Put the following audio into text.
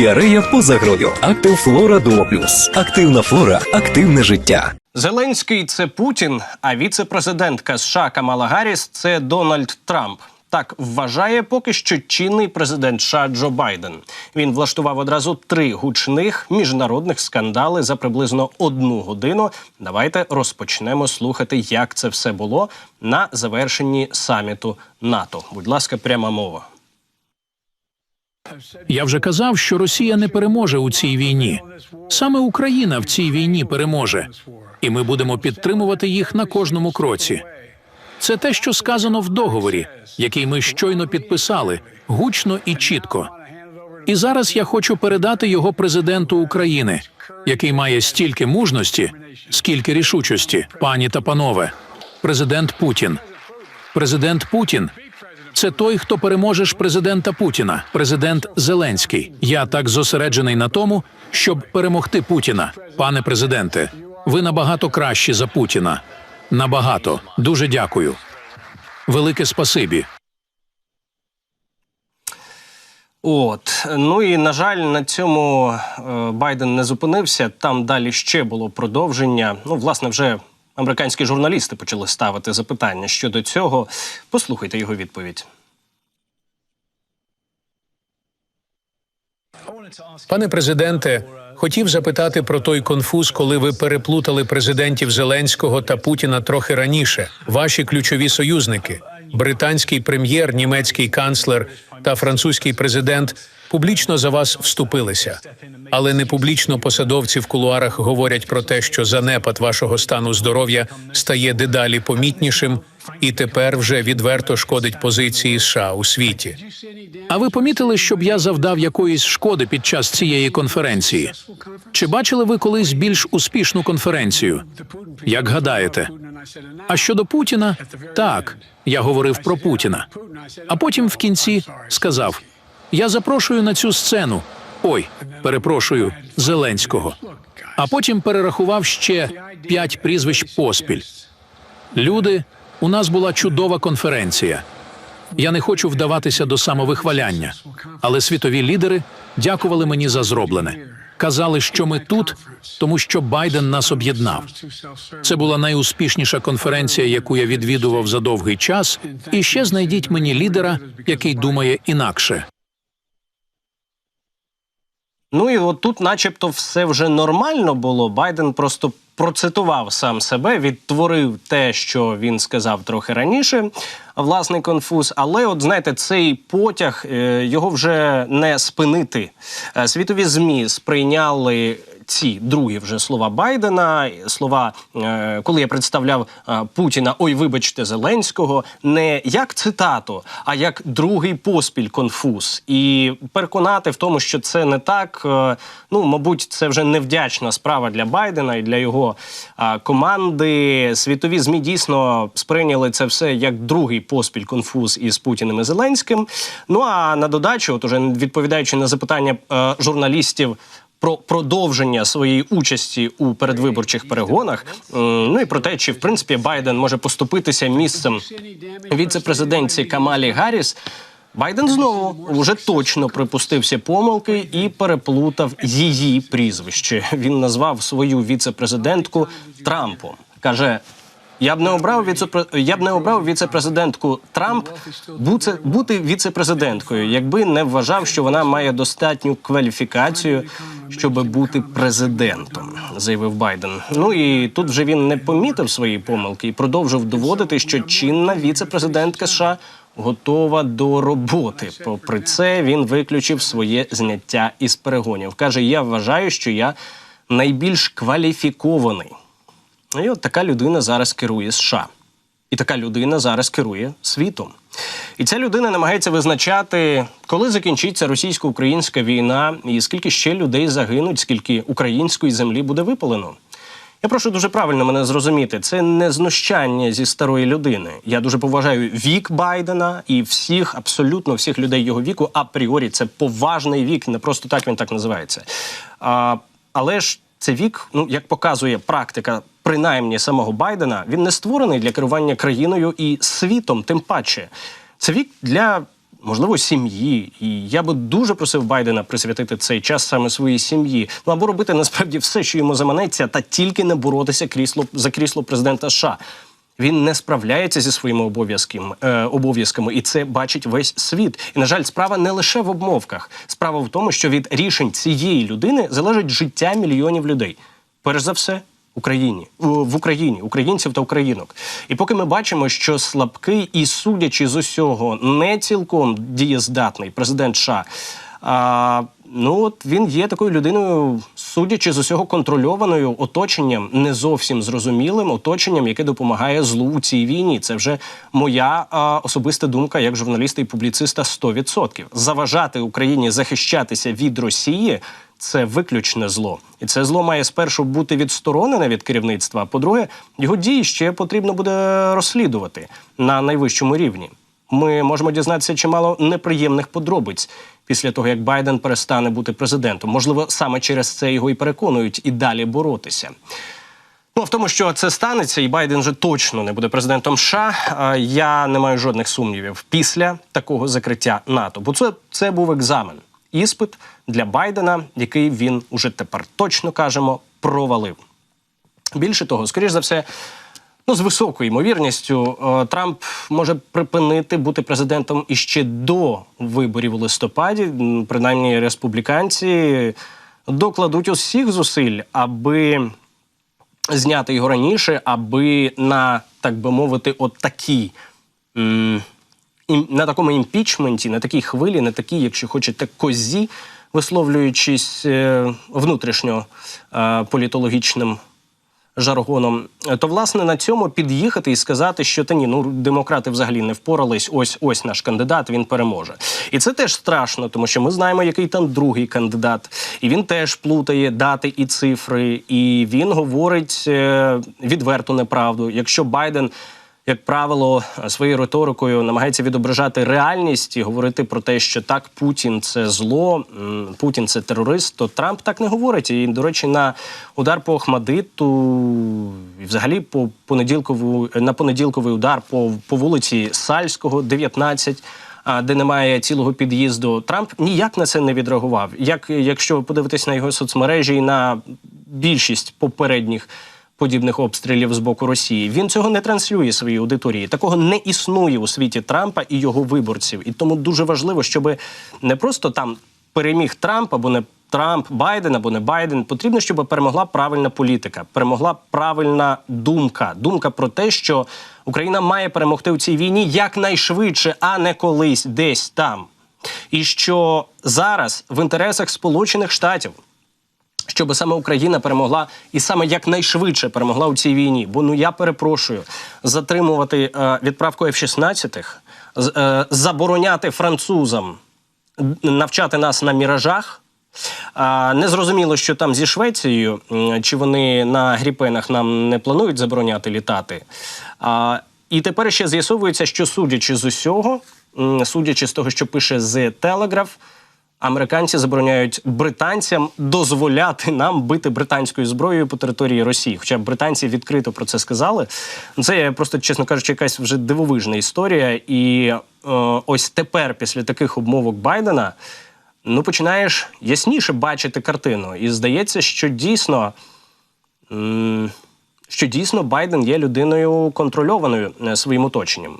Діарея поза грою. Актив Флора Дуо. Активна флора, активне життя. Зеленський це Путін, а віце-президентка США Камала Гарріс – це Дональд Трамп. Так вважає поки що чинний президент США Джо Байден. Він влаштував одразу три гучних міжнародних скандали за приблизно одну годину. Давайте розпочнемо слухати, як це все було на завершенні саміту НАТО. Будь ласка, пряма мова. Я вже казав, що Росія не переможе у цій війні. Саме Україна в цій війні переможе, і ми будемо підтримувати їх на кожному кроці. Це те, що сказано в договорі, який ми щойно підписали, гучно і чітко. І зараз я хочу передати його президенту України, який має стільки мужності, скільки рішучості, пані та панове. Президент Путін. Президент Путін це той, хто переможе ж президента Путіна, президент Зеленський. Я так зосереджений на тому, щоб перемогти Путіна. Пане президенте, ви набагато кращі за Путіна. Набагато. Дуже дякую. Велике спасибі. От ну і на жаль, на цьому е, Байден не зупинився. Там далі ще було продовження. Ну, власне, вже американські журналісти почали ставити запитання щодо цього. Послухайте його відповідь. Пане президенте, хотів запитати про той конфуз, коли ви переплутали президентів Зеленського та Путіна трохи раніше. Ваші ключові союзники британський прем'єр, німецький канцлер та французький президент публічно за вас вступилися, але не публічно посадовці в кулуарах говорять про те, що занепад вашого стану здоров'я стає дедалі помітнішим і тепер вже відверто шкодить позиції США у світі. А ви помітили, щоб я завдав якоїсь шкоди під час цієї конференції? Чи бачили ви колись більш успішну конференцію? Як гадаєте? А щодо Путіна, так, я говорив про Путіна. А потім в кінці сказав: Я запрошую на цю сцену. Ой, перепрошую, Зеленського. А потім перерахував ще п'ять прізвищ поспіль. Люди, у нас була чудова конференція. Я не хочу вдаватися до самовихваляння, але світові лідери дякували мені за зроблене. Казали, що ми тут, тому що Байден нас об'єднав. Це була найуспішніша конференція, яку я відвідував за довгий час. І ще знайдіть мені лідера, який думає інакше. Ну і от тут, начебто, все вже нормально було. Байден просто процитував сам себе, відтворив те, що він сказав трохи раніше. Власний конфуз, але от знаєте, цей потяг е, його вже не спинити. Е, Світові змі сприйняли ці другі вже слова Байдена. Слова, е, коли я представляв е, Путіна, ой, вибачте, Зеленського, не як цитату, а як другий поспіль конфуз. І переконати в тому, що це не так. е, Ну, мабуть, це вже невдячна справа для Байдена і для його команди. Світові змі дійсно сприйняли це все як другий поспіль конфуз із Путіним і Зеленським. Ну а на додачу, от уже відповідаючи на запитання журналістів. Про продовження своєї участі у передвиборчих перегонах, ну і про те, чи в принципі Байден може поступитися місцем віце-президентці Камалі Гарріс. Байден знову вже точно припустився помилки і переплутав її прізвище. Він назвав свою віце-президентку Трампом. каже. Я б не обрав віце я б не обрав віце-президентку Трамп бути, бути віце-президенткою, якби не вважав, що вона має достатню кваліфікацію, щоб бути президентом, заявив Байден. Ну і тут вже він не помітив свої помилки і продовжив доводити, що чинна віце-президентка США готова до роботи. Попри це, він виключив своє зняття із перегонів. каже: Я вважаю, що я найбільш кваліфікований. І от така людина зараз керує США. І така людина зараз керує світом. І ця людина намагається визначати, коли закінчиться російсько-українська війна, і скільки ще людей загинуть, скільки української землі буде випалено. Я прошу дуже правильно мене зрозуміти. Це не знущання зі старої людини. Я дуже поважаю вік Байдена і всіх, абсолютно всіх людей його віку. Апріорі це поважний вік, не просто так він так називається. А, але ж це вік, ну як показує практика, принаймні самого Байдена, він не створений для керування країною і світом, тим паче. Це вік для можливо, сім'ї. І я би дуже просив Байдена присвятити цей час саме своїй сім'ї. Ну або робити насправді все, що йому заманеться, та тільки не боротися крісло за крісло президента США. Він не справляється зі своїми обов'язками, е, обов'язками, і це бачить весь світ. І на жаль, справа не лише в обмовках. Справа в тому, що від рішень цієї людини залежить життя мільйонів людей. Перш за все, Україні в Україні, українців та українок. І поки ми бачимо, що слабкий і судячи з усього, не цілком дієздатний президент США. А, ну от він є такою людиною, судячи з усього контрольованою оточенням, не зовсім зрозумілим оточенням, яке допомагає злу у цій війні. Це вже моя а, особиста думка як журналіста і публіциста 100%. Заважати Україні захищатися від Росії. Це виключне зло, і це зло має спершу бути відсторонене від керівництва. А по-друге, його дії ще потрібно буде розслідувати на найвищому рівні. Ми можемо дізнатися чимало неприємних подробиць після того, як Байден перестане бути президентом. Можливо, саме через це його і переконують і далі боротися. Ну, в тому, що це станеться, і Байден вже точно не буде президентом США. Я не маю жодних сумнівів після такого закриття НАТО. Бо це, це був екзамен, іспит для Байдена, який він уже тепер точно кажемо провалив. Більше того, скоріш за все, ну з високою ймовірністю, е, Трамп може припинити бути президентом іще до виборів у листопаді. Принаймні, республіканці докладуть усіх зусиль, аби зняти його раніше, аби на так би мовити, от такі. На такому імпічменті, на такій хвилі, на такій, якщо хочете, козі, висловлюючись е, внутрішньо е, політологічним жаргоном, то власне на цьому під'їхати і сказати, що та ні, ну демократи взагалі не впорались. Ось ось наш кандидат, він переможе. І це теж страшно, тому що ми знаємо, який там другий кандидат, і він теж плутає дати і цифри, і він говорить е, відверту неправду. Якщо Байден. Як правило, своєю риторикою намагається відображати реальність і говорити про те, що так Путін це зло, Путін це терорист. То Трамп так не говорить. І до речі, на удар по Охмадиту, і взагалі по понеділкову на понеділковий удар по, по вулиці Сальського, 19, а, де немає цілого під'їзду. Трамп ніяк на це не відреагував. Як якщо ви подивитесь на його соцмережі і на більшість попередніх подібних обстрілів з боку Росії. Він цього не транслює своїй аудиторії. Такого не існує у світі Трампа і його виборців. І тому дуже важливо, щоб не просто там переміг Трамп або не Трамп, Байден або не Байден. Потрібно, щоб перемогла правильна політика, перемогла правильна думка. Думка про те, що Україна має перемогти у цій війні якнайшвидше, а не колись десь там. І що зараз в інтересах Сполучених Штатів щоб саме Україна перемогла і саме якнайшвидше перемогла у цій війні. Бо ну я перепрошую затримувати е, відправку F-16, е, забороняти французам навчати нас на міражах. А, незрозуміло, що там зі Швецією, чи вони на гріпенах нам не планують забороняти літати. І тепер ще з'ясовується, що судячи з усього, судячи з того, що пише The Telegraph, Американці забороняють британцям дозволяти нам бити британською зброєю по території Росії. Хоча британці відкрито про це сказали. Ну, Це просто, чесно кажучи, якась вже дивовижна історія. І е, ось тепер, після таких обмовок Байдена, ну починаєш ясніше бачити картину. І здається, що дійсно. Що дійсно Байден є людиною контрольованою е, своїм оточенням.